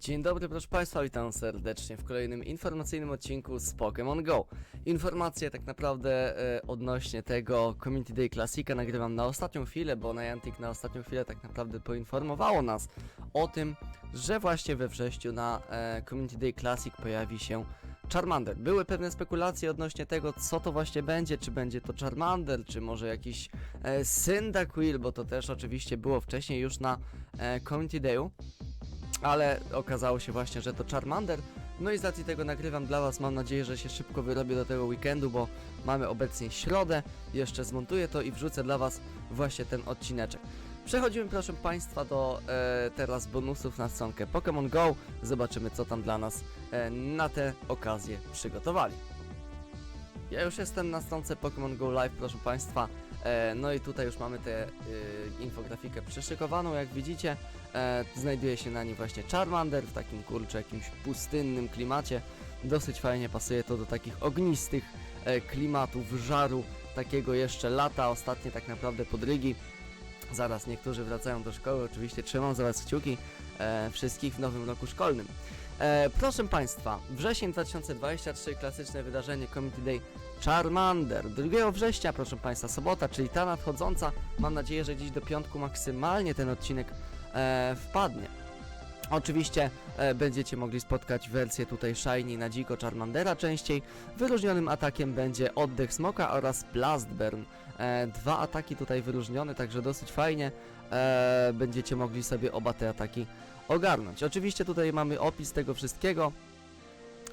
Dzień dobry, proszę Państwa, witam serdecznie w kolejnym informacyjnym odcinku z Pokémon Go. Informacje tak naprawdę e, odnośnie tego Community Day Classica nagrywam na ostatnią chwilę, bo Niantic na ostatnią chwilę tak naprawdę poinformowało nas o tym, że właśnie we wrześniu na e, Community Day Classic pojawi się Charmander. Były pewne spekulacje odnośnie tego, co to właśnie będzie, czy będzie to Charmander, czy może jakiś e, Cyndaquil, bo to też oczywiście było wcześniej już na e, Community Dayu ale okazało się właśnie, że to Charmander. No i z racji tego nagrywam dla Was, mam nadzieję, że się szybko wyrobię do tego weekendu, bo mamy obecnie środę, jeszcze zmontuję to i wrzucę dla Was właśnie ten odcineczek. Przechodzimy proszę Państwa do e, teraz bonusów na stronkę Pokémon Go, zobaczymy co tam dla nas e, na tę okazję przygotowali. Ja już jestem na stronce Pokémon Go Live, proszę Państwa. E, no i tutaj już mamy tę y, infografikę przyszykowaną, jak widzicie. E, znajduje się na nim właśnie Charmander w takim kurczę jakimś pustynnym klimacie. Dosyć fajnie pasuje to do takich ognistych e, klimatów, żaru, takiego jeszcze lata, ostatnie tak naprawdę podrygi. Zaraz niektórzy wracają do szkoły, oczywiście trzymam za Was kciuki e, wszystkich w nowym roku szkolnym. E, proszę Państwa, wrzesień 2023, klasyczne wydarzenie Community Day Charmander. 2 września, proszę Państwa, sobota, czyli ta nadchodząca. Mam nadzieję, że dziś do piątku maksymalnie ten odcinek e, wpadnie. Oczywiście e, będziecie mogli spotkać wersję tutaj Shiny na dziko Charmandera częściej. Wyróżnionym atakiem będzie oddech smoka oraz Blast Burn. E, dwa ataki tutaj wyróżnione, także dosyć fajnie. E, będziecie mogli sobie oba te ataki ogarnąć. Oczywiście tutaj mamy opis tego wszystkiego.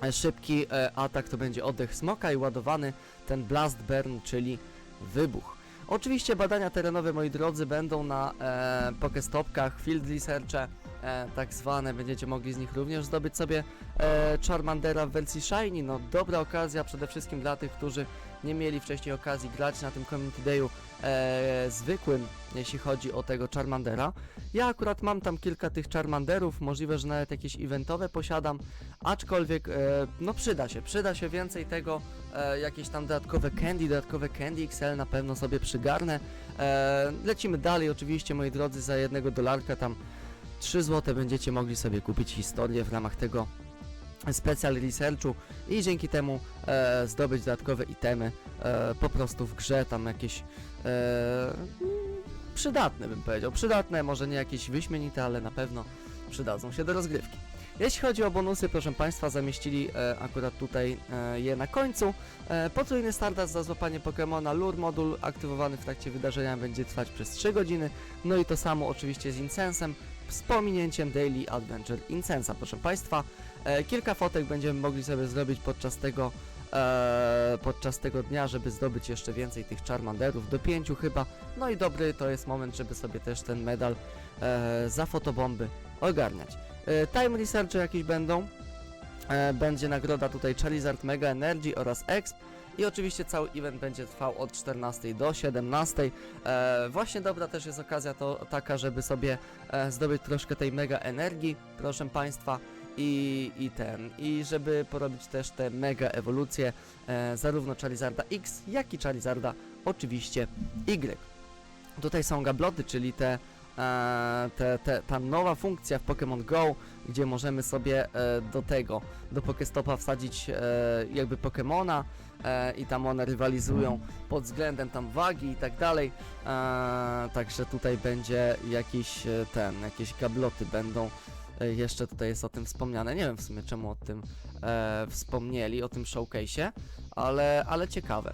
E, Szybki e, atak to będzie oddech smoka i ładowany ten Blast Burn, czyli wybuch. Oczywiście badania terenowe, moi drodzy, będą na e, Pokestopkach, Field Researche, e, tak zwane, będziecie mogli z nich również zdobyć sobie e, Charmandera w wersji Shiny, no dobra okazja przede wszystkim dla tych, którzy nie mieli wcześniej okazji grać na tym Community Dayu e, zwykłym, jeśli chodzi o tego Charmandera. Ja akurat mam tam kilka tych Charmanderów, możliwe, że nawet jakieś eventowe posiadam, aczkolwiek e, no przyda się, przyda się więcej tego, e, jakieś tam dodatkowe candy, dodatkowe candy XL na pewno sobie przygarnę. E, lecimy dalej oczywiście moi drodzy za jednego dolarka tam 3 zł będziecie mogli sobie kupić historię w ramach tego special researchu i dzięki temu e, zdobyć dodatkowe itemy e, po prostu w grze tam jakieś e, przydatne bym powiedział, przydatne, może nie jakieś wyśmienite, ale na pewno przydadzą się do rozgrywki. Jeśli chodzi o bonusy, proszę Państwa, zamieścili e, akurat tutaj e, je na końcu. E, potrójny Stardust za złapanie Pokemona, Lure modul aktywowany w trakcie wydarzenia będzie trwać przez 3 godziny. No i to samo oczywiście z Incensem, z pominięciem Daily Adventure Incensa, proszę Państwa. E, kilka fotek będziemy mogli sobie zrobić podczas tego, e, podczas tego dnia, żeby zdobyć jeszcze więcej tych Charmanderów, do pięciu chyba. No i dobry to jest moment, żeby sobie też ten medal e, za fotobomby ogarniać. E, time Researche jakieś będą. E, będzie nagroda tutaj Charizard Mega Energy oraz Exp. I oczywiście cały event będzie trwał od 14 do 17. E, właśnie dobra też jest okazja to taka, żeby sobie e, zdobyć troszkę tej mega energii, proszę Państwa. I, I ten, i żeby porobić też te mega ewolucje, e, zarówno Charizarda X, jak i Charizarda oczywiście Y. Tutaj są gabloty, czyli te, te, te, ta nowa funkcja w Pokémon Go, gdzie możemy sobie e, do tego, do Pokestopa wsadzić e, jakby Pokémona e, i tam one rywalizują pod względem tam wagi i tak dalej. Także tutaj będzie jakiś ten, jakieś gabloty będą. Jeszcze tutaj jest o tym wspomniane. Nie wiem w sumie czemu o tym e, wspomnieli, o tym showcase'ie, ale, ale ciekawe.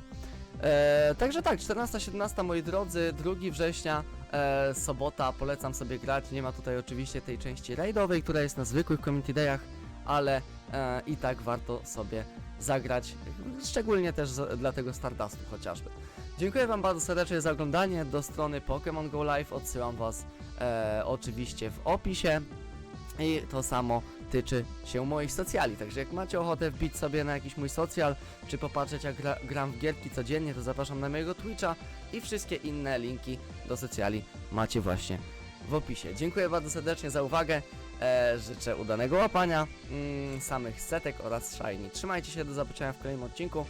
E, także tak, 14-17 moi drodzy, 2 września, e, sobota, polecam sobie grać. Nie ma tutaj oczywiście tej części raidowej, która jest na zwykłych community dayach, ale e, i tak warto sobie zagrać, szczególnie też z, dla tego Stardustu chociażby. Dziękuję Wam bardzo serdecznie za oglądanie. Do strony Pokémon Go Live odsyłam Was e, oczywiście w opisie i to samo tyczy się moich socjali. Także jak macie ochotę wbić sobie na jakiś mój socjal, czy popatrzeć jak gra, gram w gierki codziennie, to zapraszam na mojego Twitcha i wszystkie inne linki do socjali macie właśnie w opisie. Dziękuję bardzo serdecznie za uwagę. E, życzę udanego łapania, mm, samych setek oraz shiny. Trzymajcie się, do zobaczenia w kolejnym odcinku.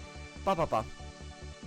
Pa, pa, pa.